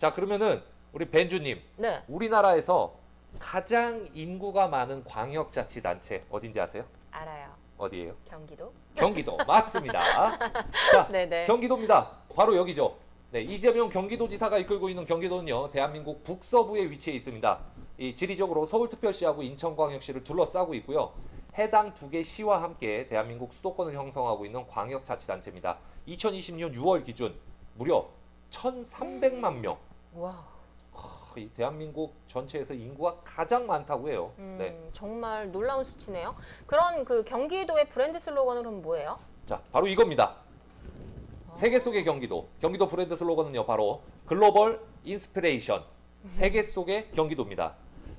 자 그러면은 우리 벤주님 네, 우리나라에서 가장 인구가 많은 광역자치단체 어딘지 아세요? 알아요. 어디예요? 경기도. 경기도 맞습니다. 자 네네. 경기도입니다. 바로 여기죠. 네, 이재명 경기도지사가 이끌고 있는 경기도는요, 대한민국 북서부에 위치해 있습니다. 이 지리적으로 서울특별시하고 인천광역시를 둘러싸고 있고요. 해당 두 개 시와 함께 대한민국 수도권을 형성하고 있는 광역자치단체입니다. 2020년 6월 기준 무려 1,300만 명. 와, 하, 이 대한민국 전체에서 인구가 가장 많다고 해요. 음, 네. 정말 놀라운 수치네요. 그런 그 경기도의 브랜드 슬로건은 그럼 뭐예요? 자, 바로 이겁니다. 세계 속의 경기도. 경기도 브랜드 슬로건은요, 바로 글로벌 인스피레이션. 세계 속의 경기도입니다.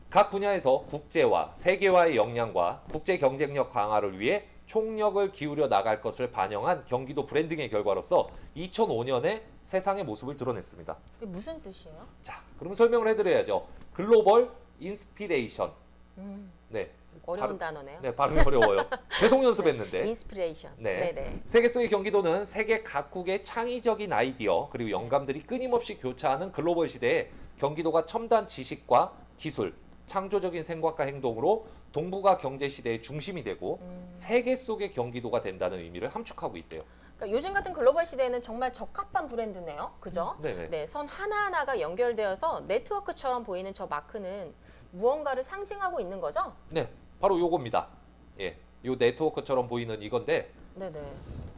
각 분야에서 국제화, 세계화의 역량과 국제 경쟁력 강화를 위해 총력을 기울여 나갈 것을 반영한 경기도 브랜딩의 결과로서 2005년에 세상의 모습을 드러냈습니다. 이게 무슨 뜻이에요? 자, 그럼 설명을 해드려야죠. 글로벌 인스피레이션. 음, 네, 어려운 바로- 단어네요. 네 발음이 어려워요. 계속 연습했는데. 인스피레이션. 네. 네, 네. 세계 속의 경기도는 세계 각국의 창의적인 아이디어 그리고 영감들이 끊임없이 교차하는 글로벌 시대에 경기도가 첨단 지식과 기술, 창조적인 생각과 행동으로 동북아 경제 시대의 중심이 되고 음, 세계 속의 경기도가 된다는 의미를 함축하고 있대요. 그러니까 요즘 같은 글로벌 시대에는 정말 적합한 브랜드네요. 그죠? 네네. 네, 선 하나하나가 연결되어서 네트워크처럼 보이는 저 마크는 무언가를 상징하고 있는 거죠? 네, 바로 요겁니다. 예, 요 네트워크처럼 보이는 이건데 네, 네.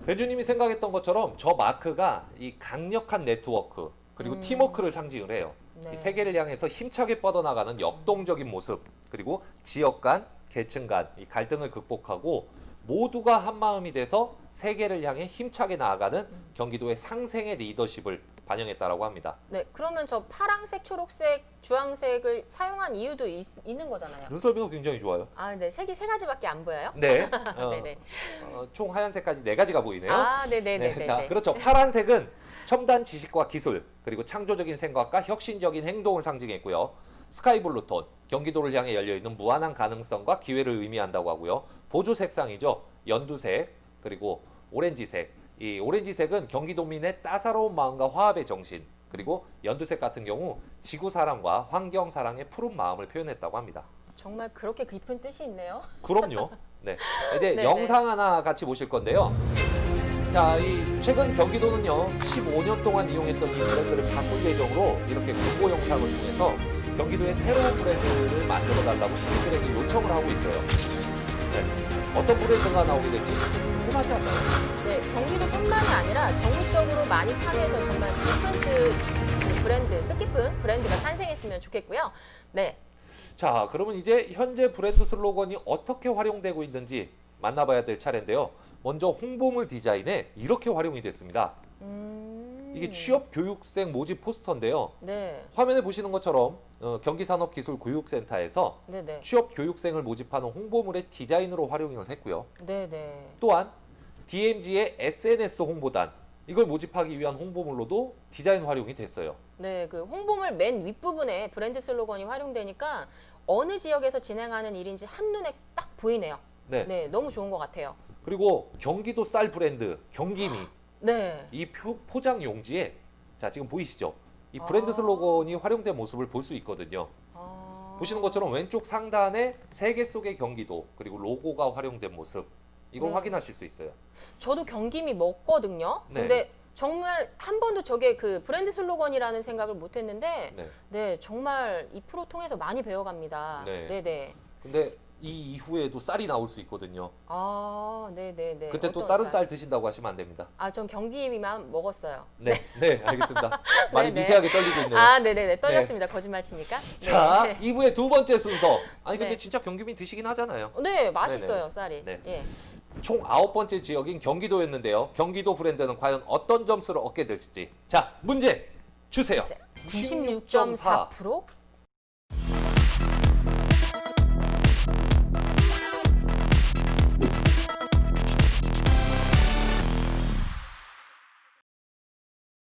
배주님이 생각했던 것처럼 저 마크가 이 강력한 네트워크 그리고 음. 팀워크를 상징을 해요. 네. 이 세계를 향해서 힘차게 뻗어나가는 역동적인 모습 그리고 지역 간, 계층 간이 갈등을 극복하고 모두가 한 마음이 돼서 세계를 향해 힘차게 나아가는 음. 경기도의 상생의 리더십을 반영했다라고 합니다. 네, 그러면 저 파랑색, 초록색, 주황색을 사용한 이유도 있, 는 거잖아요. 눈썰미가 굉장히 좋아요. 아, 네, 색이 세 가지밖에 안 보여요? 네, 어, 네네. 어, 총 하얀색까지 네 가지가 보이네요. 아, 네, 네, 네, 네, 네. 자, 네. 그렇죠. 파란색은 첨단 지식과 기술 그리고 창조적인 생각과 혁신적인 행동을 상징했고요. 스카이블루 톤, 경기도를 향해 열려 있는 무한한 가능성과 기회를 의미한다고 하고요. 보조 색상이죠. 연두색 그리고 오렌지색. 이 오렌지색은 경기도민의 따사로운 마음과 화합의 정신. 그리고 연두색 같은 경우 지구 사랑과 환경 사랑의 푸른 마음을 표현했다고 합니다. 정말 그렇게 깊은 뜻이 있네요. 그럼요. 네. 이제 네네. 영상 하나 같이 보실 건데요. 자, 이 최근 경기도는요, 15년 동안 이용했던 이 브랜드를 바꿀 예정으로 이렇게 공고 영상을 통해서 경기도의 새로운 브랜드를 만들어 달라고 시민들에게 요청을 하고 있어요. 네. 어떤 브랜드가 나오게 될지 궁금하지 않나요? 네, 경기도뿐만이 아니라 전국적으로 많이 참여해서 정말 깊은 뜻 브랜드, 뜻깊은 브랜드가 탄생했으면 좋겠고요. 네, 자, 그러면 이제 현재 브랜드 슬로건이 어떻게 활용되고 있는지 만나봐야 될 차례인데요. 먼저 홍보물 디자인에 이렇게 활용이 됐습니다. 음, 이게 취업 교육생 모집 포스터인데요. 네, 화면에 보시는 것처럼 어, 경기산업기술교육센터에서 네, 네, 취업 교육생을 모집하는 홍보물의 디자인으로 활용을 했고요. 네, 네. 또한 DMG의 SNS 홍보단 이걸 모집하기 위한 홍보물로도 디자인 활용이 됐어요. 네, 그 홍보물 맨 윗부분에 브랜드 슬로건이 활용되니까 어느 지역에서 진행하는 일인지 한눈에 딱 보이네요. 네. 네, 너무 좋은 것 같아요. 그리고 경기도 쌀 브랜드 경기미 네, 이 표- 포장 용지에 자 지금 보이시죠? 이 브랜드 아. 슬로건이 활용된 모습을 볼 수 있거든요. 아... 보시는 것처럼 왼쪽 상단에 세계 속의 경기도 그리고 로고가 활용된 모습 이걸 네. 확인하실 수 있어요. 저도 경기미 먹거든요. 네. 근데 정말 한 번도 저게 그 브랜드 슬로건이라는 생각을 못 했는데 네. 네, 정말 이 프로 통해서 많이 배워갑니다. 네. 네, 네. 근데 이 이후에도 쌀이 나올 수 있거든요. 아, 네, 네, 네. 그때 또 어떤 다른 쌀 드신다고 하시면 안 됩니다. 아, 전 경기미만 먹었어요. 네, 네, 알겠습니다. 많이 네, 네. 미세하게 떨리고 있네요. 아, 네, 네, 네. 떨렸습니다. 거짓말 치니까. 네. 자, 네. 2부의 두 번째 순서. 아니 근데 네. 진짜 경기민 드시긴 하잖아요. 네, 맛있어요, 쌀이. 네. 예. 총 아홉 번째 지역인 경기도였는데요. 경기도 브랜드는 과연 어떤 점수를 얻게 될지. 자, 문제 주세요. 96.4%?